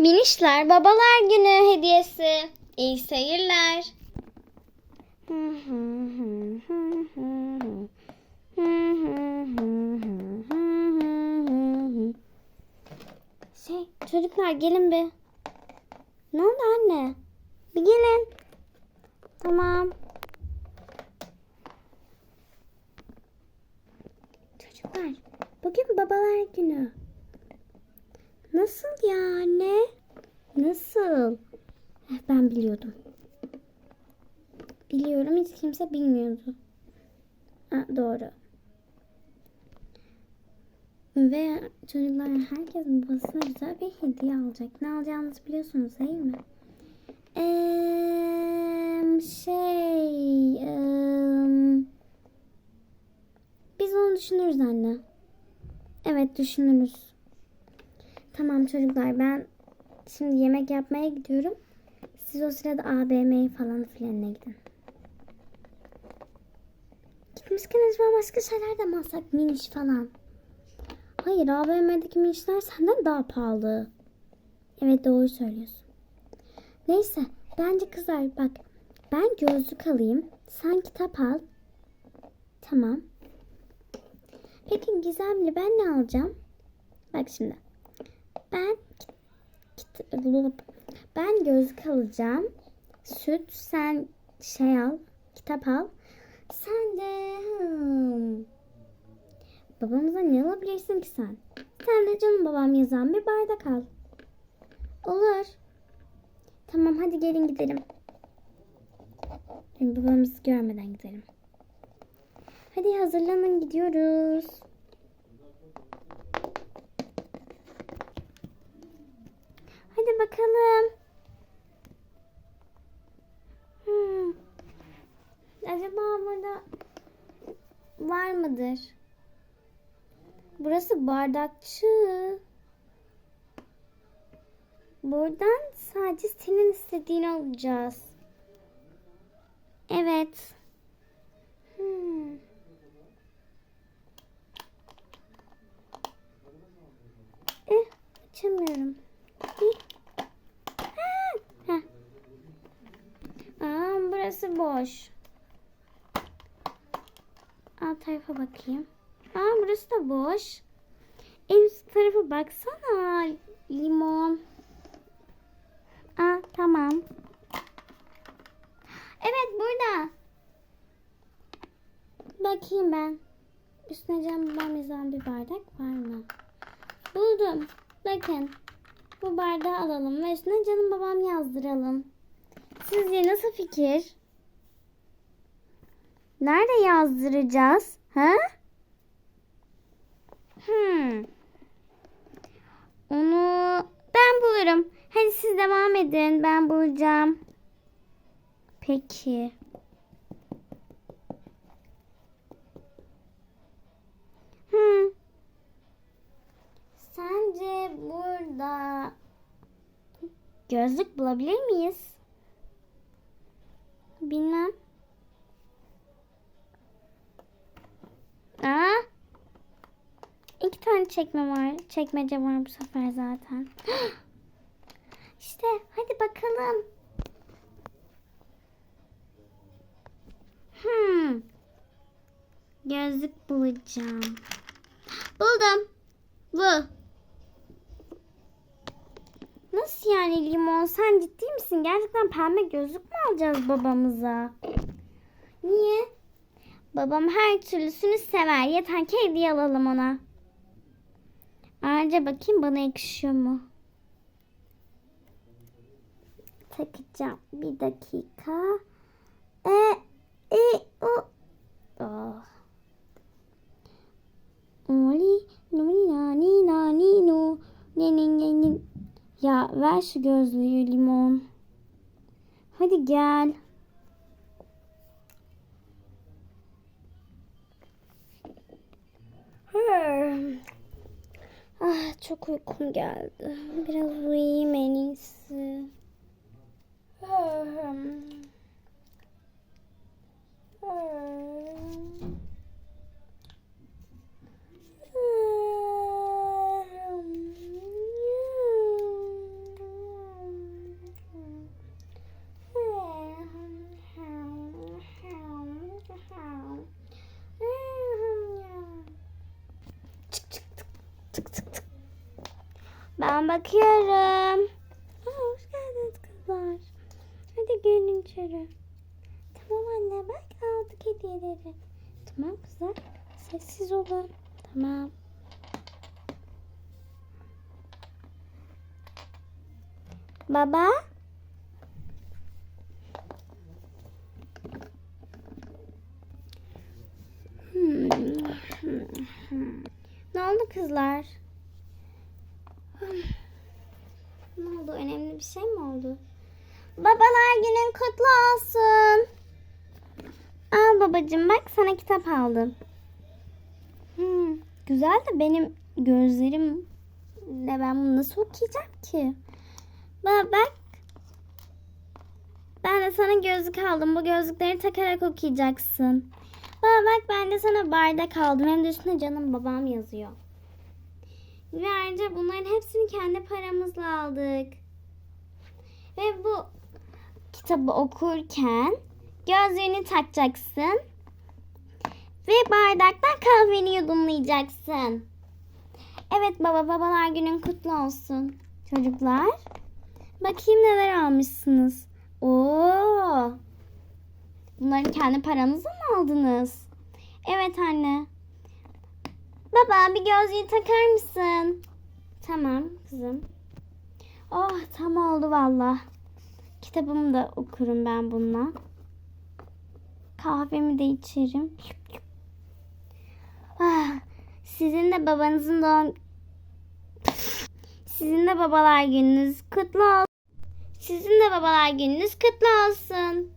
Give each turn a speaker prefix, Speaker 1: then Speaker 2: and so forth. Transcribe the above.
Speaker 1: Minişler Babalar Günü hediyesi. İyi seyirler. Şey, çocuklar gelin bir. Ne oldu anne? Bir gelin. Tamam. Çocuklar, bugün babalar günü. Nasıl yani? Nasıl? Eh, Ben biliyordum. Biliyorum hiç kimse bilmiyordu. Ha, doğru. Ve çocuklar herkes babasına güzel bir hediye alacak. Ne alacağınızı biliyorsunuz değil mi? Eee, şey... eee, biz onu düşünürüz anne. Evet düşünürüz. Tamam çocuklar ben şimdi yemek yapmaya gidiyorum. Siz o sırada ABM falan filanına gidin. Gitmişken acaba başka şeyler de mi alsak? Miniş falan. Hayır AVM'deki minişler senden daha pahalı. Evet doğru söylüyorsun. Neyse bence kızlar bak ben gözlük alayım. Sen kitap al. Tamam. Peki Gizemli ben ne alacağım? Bak şimdi. Ben ben gözlük alacağım. Süt sen şey al. Kitap al. Sen de hmm, babamıza ne alabilirsin ki sen? Sen de canım babam yazan bir bardak al. Olur. Tamam hadi gelin gidelim. Babamızı görmeden gidelim. Hadi hazırlanın gidiyoruz. Hadi bakalım. Hmm. Acaba burada var mıdır? Burası bardakçı. Buradan sadece senin istediğini alacağız. Evet. Hmm. Eh, açamıyorum. Eh. Ha, heh. Aa, burası boş. Alt tarafa bakayım. Aa, burası da boş. En üst tarafa baksana. Limon. Aa, tamam. Evet burada. Bakayım ben. Üstüne cam babam yazan bir bardak var mı? Buldum. Bakın. Bu bardağı alalım ve üstüne canım babam yazdıralım. Sizce nasıl fikir? Nerede yazdıracağız? Ha? Hmm. Onu ben bulurum. Hadi siz devam edin. Ben bulacağım. Peki. Hmm. Sence burada gözlük bulabilir miyiz? Çekme var. Çekmece var bu sefer zaten. işte hadi bakalım. Hmm. Gözlük bulacağım. Buldum. Bu. Nasıl yani limon? Sen ciddi misin? Gerçekten pembe gözlük mü alacağız babamıza? Niye? Babam her türlüsünü sever. Yeter ki hediye alalım ona. Ayrıca bakayım bana yakışıyor mu? Takacağım. Bir dakika. E, e, o. Oh. Oli, noni, nani, nani, no. Ne, ne, ne, ne. Ya ver şu gözlüğü limon. Hadi gel. Hmm. Ah çok uykum geldi. Biraz uyuyayım en iyisi. Ben bakıyorum. Aa, hoş geldiniz kızlar. Hadi gelin içeri. Tamam anne bak aldık hediyeleri. Tamam kızlar. Sessiz olun. Tamam. Baba. Hmm. Hmm. Hmm. Ne oldu kızlar? Hmm. Ne oldu? Önemli bir şey mi oldu? Babalar günün kutlu olsun. Al babacığım bak sana kitap aldım. Hmm, güzel de benim gözlerim ne ben bunu nasıl okuyacağım ki? Baba bak. Ben de sana gözlük aldım. Bu gözlükleri takarak okuyacaksın. Baba bak ben de sana bardak aldım. Hem de üstüne canım babam yazıyor. Ve ayrıca bunların hepsini kendi paramızla aldık. Ve bu kitabı okurken gözlüğünü takacaksın. Ve bardaktan kahveni yudumlayacaksın. Evet baba babalar günün kutlu olsun. Çocuklar. Bakayım neler almışsınız. Oo. Bunları kendi paranızla mı aldınız? Evet anne. Baba bir gözlüğü takar mısın? Tamam kızım. Oh tam oldu valla. Kitabımı da okurum ben bununla. Kahvemi de içerim. Ah, sizin de babanızın doğum... Sizin de babalar gününüz kutlu olsun. Sizin de babalar gününüz kutlu olsun.